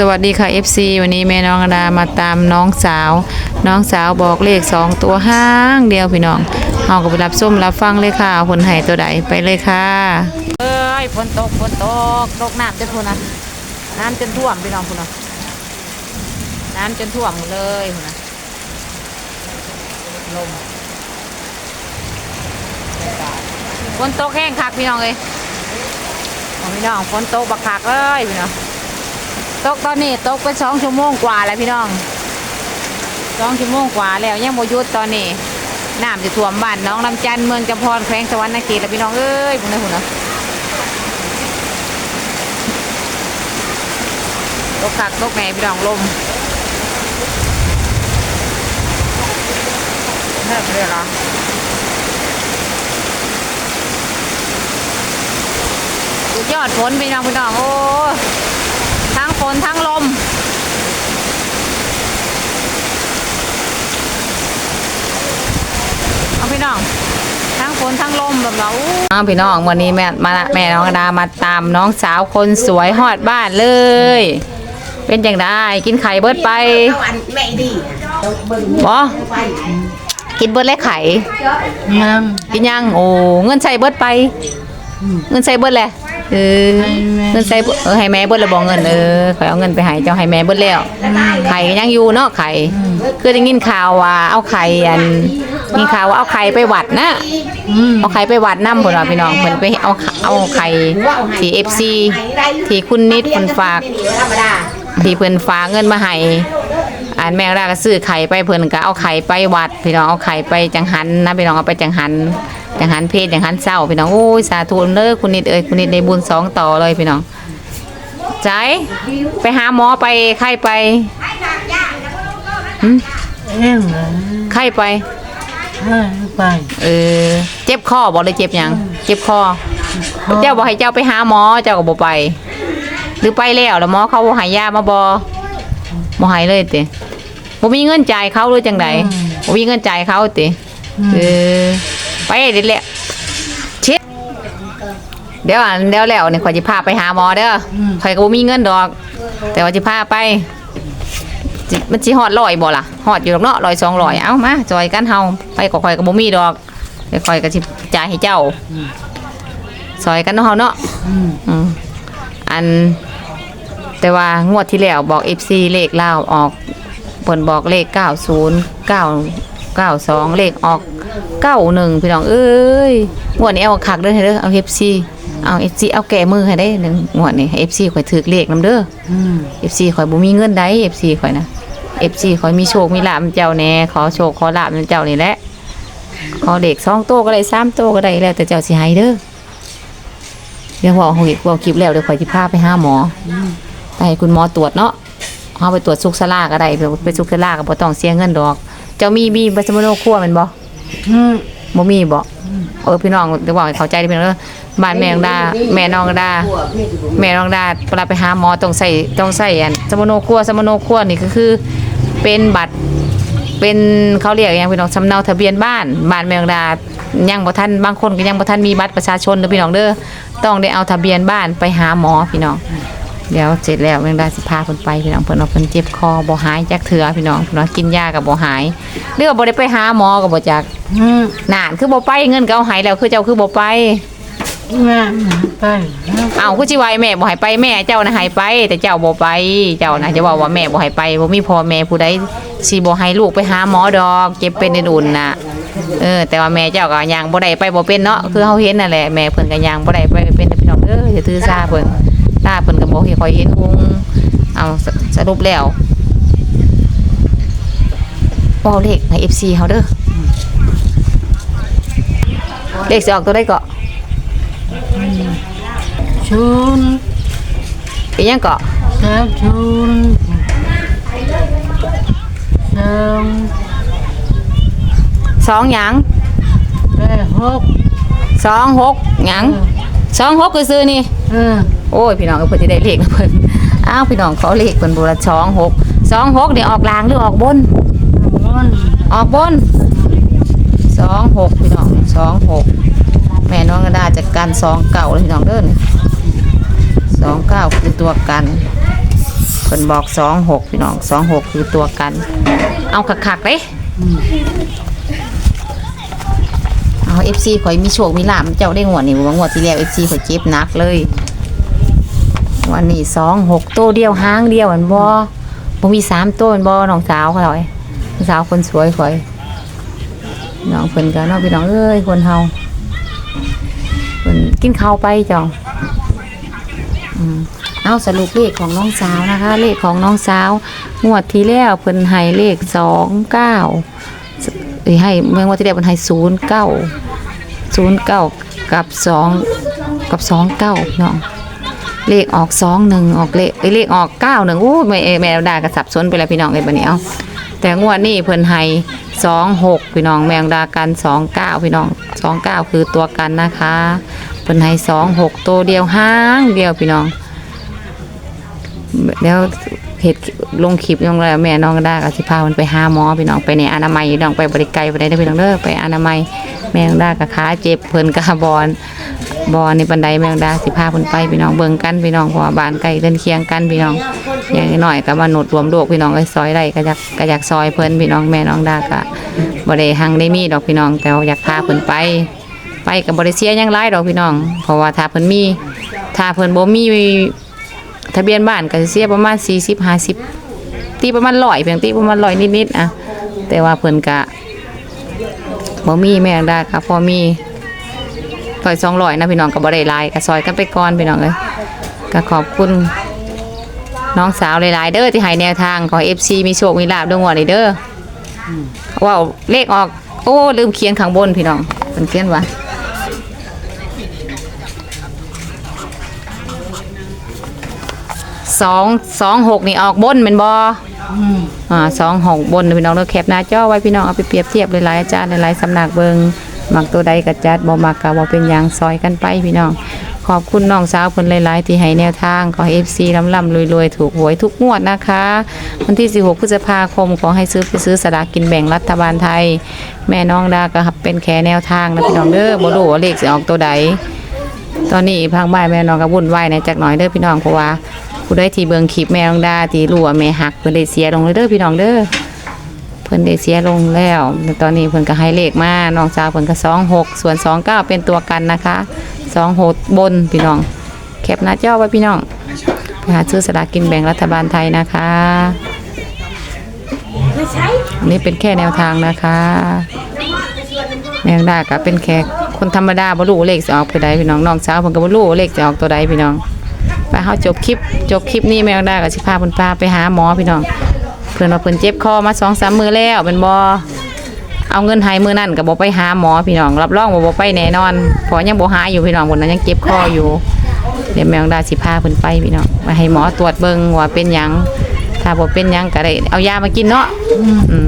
สวัสดีค่ะ FC วันนี้แม่น้องอดามาตามน้องสาว น้องสาวบอกเลขสองตัวห้างเดียวพี่น้องเฮาก็ไปรับส้มรับฟังเลยค่ะผลให้ตัวใดไปเลยค่ะ เอ้ยฝนตกฝนตกตกน้ำจนพุ่นนะน้ำจนท่วมพี่น้องพุ่นนะน้ำจนท่วมเลยพุ่นนะลมฝนตกแห้งคักพี่น้องเลยพี่น้องฝนตกบักคักเลยพี่น้อง ตกตอนนี้ตกไปสองชั่วโมงกว่าแล้วพี่น้องสองชั่วโมงกว่าแล้วยังโมยุดตอนนี้น้ำจะท่วมบ้านน้องลำจันเมืองจำพรแขวงสวรรค์นาครแล้วพี่น้องเอ้ยพุ่นนะพุ่นนะตกคักตกแหนพี่น้องลมเลิกเลยเหรอสุดยอดฝนพี่น้องพี่น้องโอ้ ทั้งฝนทั้งลม เอาพี่ น้องทั้งฝนทั้งลมแบบเราเอาพี่น้องวันนี้แม่มาแม่น้องกระดามาตามน้องสาวคนสวยฮอดบ้านเลย เป็นจังได้กินไข่เบิดไปเอาอันแม่ดีต้องเบิ่งบ่ไปกินเบิดและไข่ยังกินยังโอ้เงินใส่เบิดไป เงินใส่เบิดแหละเออเงินใส่เบิดเออให้แม่เบิดแล้วบอกเงินเออขอยเอาเงินไปให้เจ้าให้แม่เบิดแล้วไข่ก็ยังอยู่เนาะไข่คือได้ยินข่าวว่าเอาไข่อัน มีข่าวว่าเอาไข่ไปวัดนะเอาไข่ไปวัดนำพุ่นว่าพี่น้องเพิ่นไปเอาเอาไข่ที่ FC ที่คุณนิดเพิ่นฝากธรรมดาที่เพิ่นฝากเงินมาให้อันแม่ราก็ซื้อไข่ไปเพิ่นก็เอาไข่ไปวัด พี่น้องเอาไข่ไปจังหันนะพี่น้องเอาไปจังหันจังหันเพศจังหันเศร้าพี่น้องโอ้ยสาธุเด้อคุณนิดเอ้ยคุณนิดได้บุญสองต่อเลยพี่น้องใจไปหาหมอไปไข้ไปหึเอ็มเหรอไข้ไปให้ ไปเออ เจ็บคอบอกเลยเจ็บหยัง เจ็บคอ เจ้าบอกให้เจ้าไปหาหมอ เจ้าก็บ่ไป หรือไปแล้วแล้วหมอเขาบ่ให้ยามาบ่บ่ให้เลยติบ่มีเงินจ่ายเขาหรือจังไดบ่มีเงินจ่ายเขาติเออ ไปเด็ดแหละเช็ดเดี๋ยวอะเดี๋ยวแล้วนี่ข่อยสิพาไปหาหมอเด้ออข่อยก็บ่มีเงินดอก แต่ว่าสิพาไป จิมันสิฮอดร้อยบ่ล่ะฮอดอยู่ดอกเนาะร้อยสองร้อยเอ้ามาจอยกันเฮาไปก็ข่อยก็บ่มีดอกเดี๋ยวข่อยก็สิจ่ายให้เจ้าซอยกันเนาะเฮาเนาะอืมอัน แต่ว่างวดที่แล้วบอก FC เลขลาวออกเพิ่นบอกเลข 90 9 92เลขออก91พี่น้องเอ้ยงวดนี้เอาคักเด้อเด้อเอา FC เอา FC เอาแก้มือให้ได้หนึ่งงวดนี้ให้ FC ข่อยถือเลขนํเด้ออืม FC ข่อยบ่มีเงินได้ FC ข่อยนะ FC ข่อยมีโชคมีลาภนำเจ้าแหน่ขอโชคขอลาภนำเจ้านี่แหละขอเลข2โตวก็ได้3โตวก็ได้แล้วแต่เจ้าสิให้เด้อเดี๋ยวบอกเหตุบอกคลิปแล้วเดี๋ยวข่อยสิพาไปหาหมออไปให้คุณหมอตรวจเนาะเอาไปตรวจสุกสลาก็ได้เผื่อไปสุกสลาก็บ่ต้องเสียเงินดอก เจ้ามีมีบัสมโนครัวแม่นบ่อืมบ่มีบ่ เออพี่น้องเดี๋ยวบอกให้เข้าใจพี่น้องเด้อบ้านแม่น้องดาแม่น้องดาแม่น้องดาเวลาไปหาหมอต้องใส่ต้องใส่อันสมโนครัวสมโนครัวนี่ก็คือเป็นบัตรเป็นเขาเรียกอย่างพี่น้องสำเนาทะเบียนบ้านบ้านแม่งดายังบ่ทันบางคนก็ยังบ่ทันมีบัตรประชาชนเด้อพี่น้องเด้อต้องได้เอาทะเบียนบ้านไปหาหมอพี่น้อง เดี๋ยวเสร็จแล้วแม่น้องดาสิพาเพิ่นไปพี่น้องเพิ่นว่าเพิ่นเจ็บคอบ่หายจักเถื่อพี่น้องเพิ่นว่ากินยาก็บ่หายหรือว่าบ่ได้ไปหาหมอก็บ่จักอืมนานคือบ่ไปเงินก็เอาใหายแล้วคือเจ้าคือบ่ไปงานไปแล้วเอาคือจิวายแม่บ่ให้ไปแม่เจ้านะให้ไป แต่เจ้าบ่ไป เจ้านะจะบอกว่าแม่บ่ให้ไปบ่มีพ่อแม่ผู้ใดสิบ่ให้ลูกไปหาหมอดอกเจ็บเป็นอุ่นๆน่ะเออแต่ว่าแม่เจ้าก็ยังบ่ได้ไปบ่เป็นเนาะคือเฮาเห็นนั่นแหละแม่เพิ่นก็ยังบ่ได้ไปเป็นเด้อพี่น้องเด้ออย่าถือซาเพิ่น ตาเพิ่นก็บ่เห็นค่อยเห็นหุงเอาสสรุปแล้วบ่เลขให้ FC เฮาเด้อเลขสิออกตัวใดก็ชุนเป็นหยังก็สามชุนสองสองหยังแปดหกสองหกหยังสองหกคือซื้อนี่ เออ โอ้ยพี่น้องก็เพิ่นสิได้เลขนะเพิ่นอ้าวพี่น้องเขาเลขเพิ่นบ่ละสองหกสองหกนี่ออกลางหรือออกบนมันออกบนสองหกพี่น้องสองหกแม่น้องกระดาจัดการสองเก่าเลยพี่น้องเด้อนี่สองเก้าคือตัวกันเพิ่นบอกสองหกพี่น้องสองหกคือตัวกัน เอาคักๆเลยเอาเอฟซีข่อยมีโชคมีลาบเจ้าได้งวดนี่บ่งวดที่แล้วเอฟซีข่อยเจ็บหนักเลย วันนี้สองหกตัวเดียวห้างเดียวอันบ่บ่มีสามตัวอันบ่น้องสาวเขาเลยน้องสาวคนสวยข่อยน้องเพิ่นก็เนาะพี่น้องเอ้ยคนเฮาเพิ่นกินข้าวไปจ้องเอาสรุปเลขของน้องสาวนะคะ เลขของน้องสาวงวดที่แล้วเพิ่นให้เลขสองเก้าให้เมื่องวดที่แล้วเพิ่นให้ศูนย์เก้าศูนย์เก้ากับสองกับสองเก้าน้อง เลขออกสองหนึ่งออกเลขเอ้เลขออกเก้าหนึ่งโอ้แม่แม่ดากระสับสนไปแล้วพี่น้องเอ้บันนี้เอาแต่งวดนี้เพิ่นให้สองหกพี่น้องแมงดากันสองเก้าพี่น้องสองเก้าคือตัวกันนะคะเพิ่นให้สองหกตัวเดียวห้างเดียวพี่น้องแล้ว เหตุลงคลิปลงแล้วแม่น้องไดากับสิพามันไปหาหมอพี่น้องไปในอนามัยน้องไปบริไกลไปได้พี่น้องเด้อไปอนามัยแม่น้องไดากับขาเจ็บเพิ่นกะบอลบอในบันไดแม่น้องไดาสิพาเพิ่นไปพี่น้องเบิ่งกันพี่น้องเพราะว่าบ้านใกล้เดินเคียงกันพี่น้องอย่างน้อยก็มาหนุดรวมโลกพี่น้องก็ซอยได้ก็อยากก็อยากซอยเพิ่นพี่น้องแม่น้องไดาก็บ่ได้หังได้มีดอกพี่น้องแต่อยากพาเพิ่นไปไปก็บ่ได้เสียยังหลายดอกพี่น้อง เพราะว่าถ้าเพิ่นมีถ้าเพิ่นบ่มี ทะเบียนบ้านก็เสียประมาณ40 50ตีประมาณ100เพียงตีประมาณ100นิดๆอะแต่ว่าเพิ่นก็บ่มีแม่น้องดาก็พอมีซอยสองร้อยนะพี่น้องก็บ่ได้ลายก็ซอยกันไปก่อนพี่น้องเอ้ยก็ขอบคุณน้องสาวหลายๆเด้อที่ให้แนวทางขอ FC มีโชคมีลาบด้วยงวดนี้เด้อว้าเลขออก โอ้ลืมเขียนข้างบนพี่น้องเพิ่นเขียนว่า สองสองหกนี่ออกบนเป็นบออืมอ่าสองหกบนพี่น้องเราแคปหน้าจอไว้พี่น้องเอาไปเปรียบเทียบหลายๆอาจารย์หลายๆสำนักเบิงมักตัวใดกับจัดบ่มักก็บ่เป็นหยังซอยกันไปพี่น้อง ขอบคุณน้องสาวเพิ่นหลายๆที่ให้แนวทางขอ FC ล่ำๆรวยๆ ถูกหวยทุกงวดนะคะ วันที่ 16 พฤษภาคมขอให้ซื้อไปซื้อสลากกินแบ่งรัฐบาลไทย แม่น้องดาก็เป็นแค่แนวทางนะพี่น้องเด้อบ่รู้ว่าเลขสิออกตัวใดตอนนี้พังบ้านแม่น้องก็วุ่นวายในจักหน่อยเด้อพี่น้องเพราะว่า ผู้ใดที่เบิ่งคลิปแม่น้องดาที่รู้ว่าแม่หักเพิ่นได้เสียลงเลยเด้อพี่น้องเด้อเพิ่นได้เสียลงแล้วตอนนี้เพิ่นก็ให้เลขมาน้องสาวเพิ่นก็26 ส่วน 29 เป็นตัวกันนะคะ26บนพี่น้อง แคปหน้าจอไว้พี่น้องไปหาซื้อสลากกินแบ่งรัฐบาลไทยนะคะอันนี้เป็นแค่แนวทางนะคะแมงดาก็เป็นแค่คนธรรมดาบ่รู้เลขสิออกตัวใดพี่น้องน้องสาวเพิ่นก็บ่รู้เลขสิออกตัวใดพี่น้อง ไปเฮาจบคลิปจบคลิปนี้แมงดาก็สิพาเพิ่นพาไปหาหมอพี่น้อง เพิ่นว่าเพิ่นเจ็บคอมา2-3มื้อแล้วเป็นบ่เอาเงินให้มื้อนั้นก็บ่ไปหาหมอพี่น้อง รับรองว่าบ่ไปแน่นอนพราะยังบ่หายอยู่พี่น้องบนนั้นยังเจ็บคออยู่เดี๋ยวแมงดาสิพาเพิ่นไปพี่น้องมาให้หมอตรวจเบิ่งว่าเป็นหยังถ้าบ่เป็นหยังก็ได้เอายามากินเนาะอืม